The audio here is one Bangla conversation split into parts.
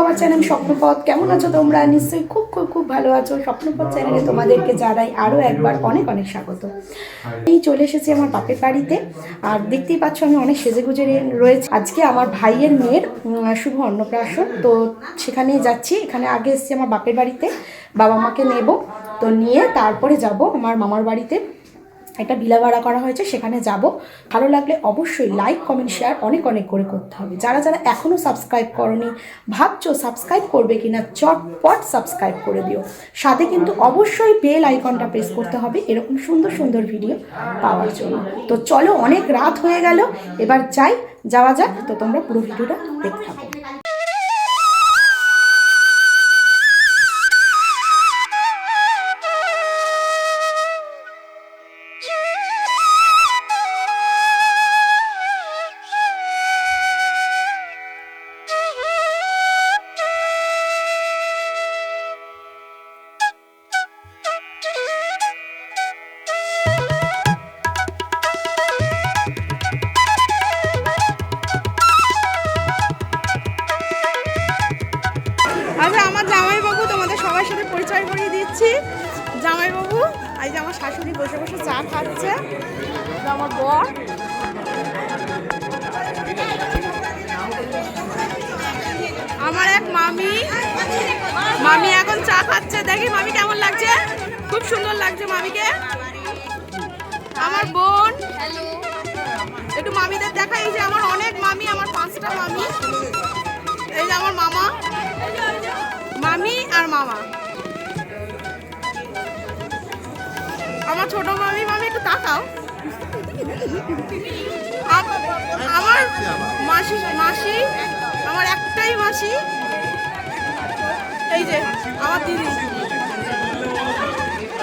আমার চ্যানেল স্বপ্নপথ। কেমন আছো তোমরা? নিশ্চয়ই খুব খুব খুব ভালো আছো। স্বপ্নপথ চ্যানেলে তোমাদেরকে জানাই আরও একবার অনেক অনেক স্বাগত। এই চলে এসেছি আমার বাপের বাড়িতে। আর দেখতেই পাচ্ছ আমি অনেক সেজেগুজে রয়েছে। আজকে আমার ভাইয়ের মেয়ের শুভ অন্নপ্রাশন। তো সেখানেই যাচ্ছি। এখানে আগে এসেছি আমার বাপের বাড়িতে। বাবা মাকে নেব। তো নিয়ে তারপরে যাব আমার মামার বাড়িতে। একটা বিলা ভাড়া করা হয়েছে, সেখানে যাব। ভালো লাগলে অবশ্যই লাইক কমেন্ট শেয়ার অনেক অনেক করে করতে হবে। যারা যারা এখনও সাবস্ক্রাইব করনি, ভাবছ সাবস্ক্রাইব করবে কিনা, চটপট সাবস্ক্রাইব করে দিও। সাথে কিন্তু অবশ্যই বেল আইকনটা প্রেস করতে হবে, এরকম সুন্দর সুন্দর ভিডিও পাওয়ার জন্য। তো চলো, অনেক রাত হয়ে গেল, এবার চাই যাওয়া যাক, তো তোমরা পুরো ভিডিওটা দেখতে সবার সাথে পরিচয় করিয়ে দিচ্ছি। জামাইবাবু এই যে আমার শাশুড়ি বসে বসে চা খাচ্ছে আমার বর। আমার এক মামি। মামি এখন চা খাচ্ছে। দেখি মামি কেমন লাগছে? খুব সুন্দর লাগছে মামিকে। আমার বোন। একটু মামিদের দেখা এই যে আমার অনেক মামি, আমার পাঁচটা মামি। এই যে আমার মামা। মামি। আমার ছোট মামি মামি, একটু তাকাও। আম- আমার মাসি মাসি, আমার একটাই মাসি। এই যে, আমার দিদি।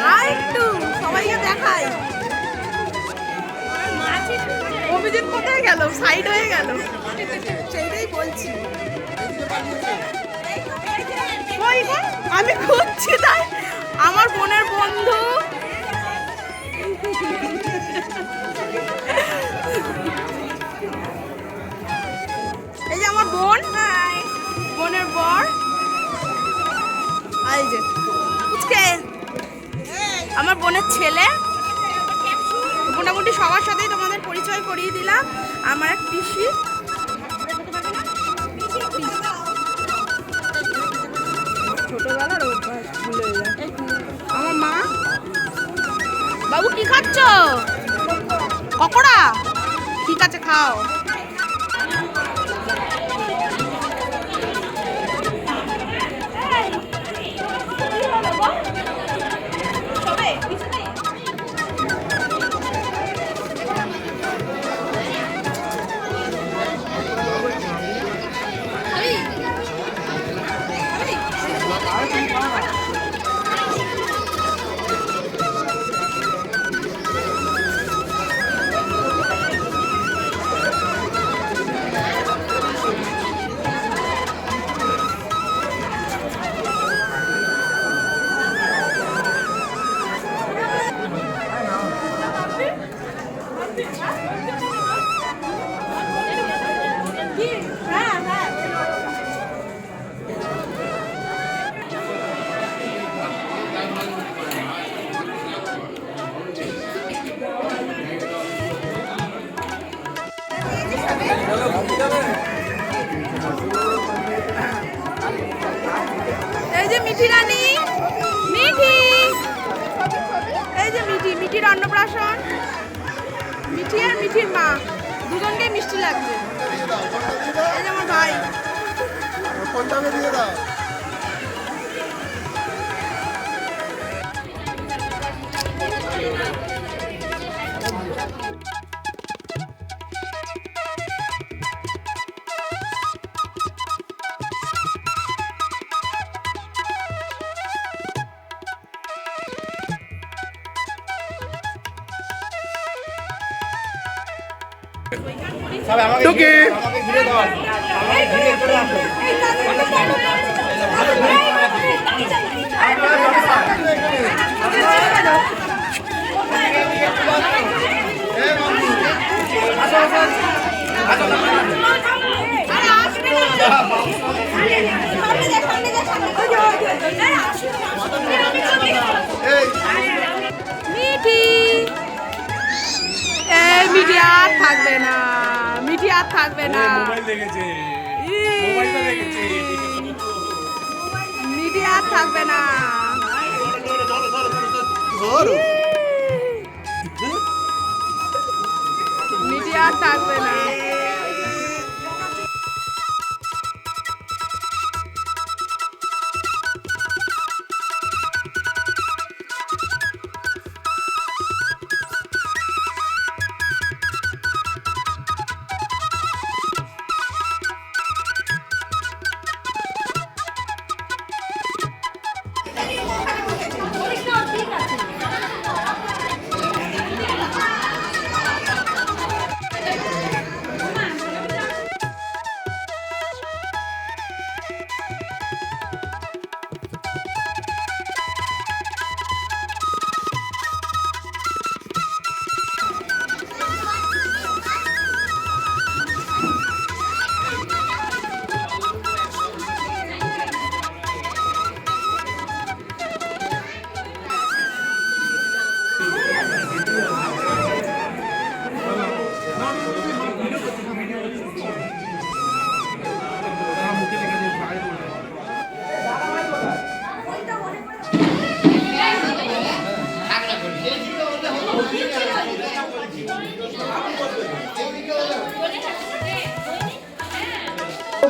আর একটু সবাইকে দেখাই। অভিজিৎ কোথায় গেল? সাইড হয়ে গেল। সেইটাই বলছি। কই আমি খুঁজছি তাই। আমার বোনের বন্ধু। এই যে আমার বোন। বোনের বর। আর যে আমার বোনের ছেলে। মোটামুটি সবার সাথেই তোমাদের পরিচয় করিয়ে দিলাম। আমার এক পিসি? ছোটবেলার অভ্যাস ভুলে আমার মা? বাবু কি খাচ্ছ? পকোড়া ঠিক আছে খাও। এই যে মিঠি রানী। মিঠি। এই যে মিঠি মিঠির অন্নপ্রাশন। মিঠি আর মিঠির মা। দুজনকে মিষ্টি লাগবে। এই যে আমার ভাই। ফোনটাকে দিয়ে দাও। টুকি আসো আসো। না দেখেছে। ই, মোবাইলটা দেখেছে। মিঠি থাকবে না। মিডিয়া থাকবে না।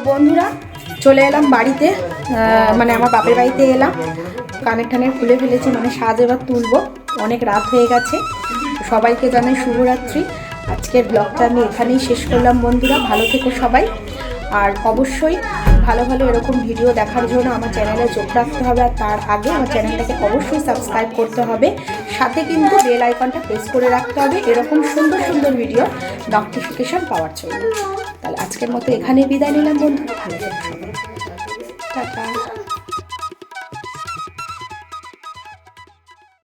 বন্ধুরা, চলে এলাম বাড়িতে। মানে আমার বাপের বাড়িতে এলাম। কানের টানের খুলে ফেলেছি মানে সাজ এবার তুলবো। অনেক রাত হয়ে গেছে। সবাইকে জানাই শুভরাত্রি। আজকের ব্লগটা আমি এখানেই শেষ করলাম বন্ধুরা। ভালো থেকো সবাই। আর অবশ্যই ভালো ভালো এরকম ভিডিও দেখার জন্য আমার চ্যানেলে যোগ রাখতে হবে আর তার আগে আমার চ্যানেলটাকে অবশ্যই সাবস্ক্রাইব করতে হবে। সাথে কিন্তু বেল আইকনটা প্রেস করে রাখতে হবে। এরকম সুন্দর সুন্দর ভিডিও নোটিফিকেশন পাওয়ার জন্য। তাহলে আজকের মতো এখানেই বিদায় নিলাম বন্ধু। ভালো টাটা।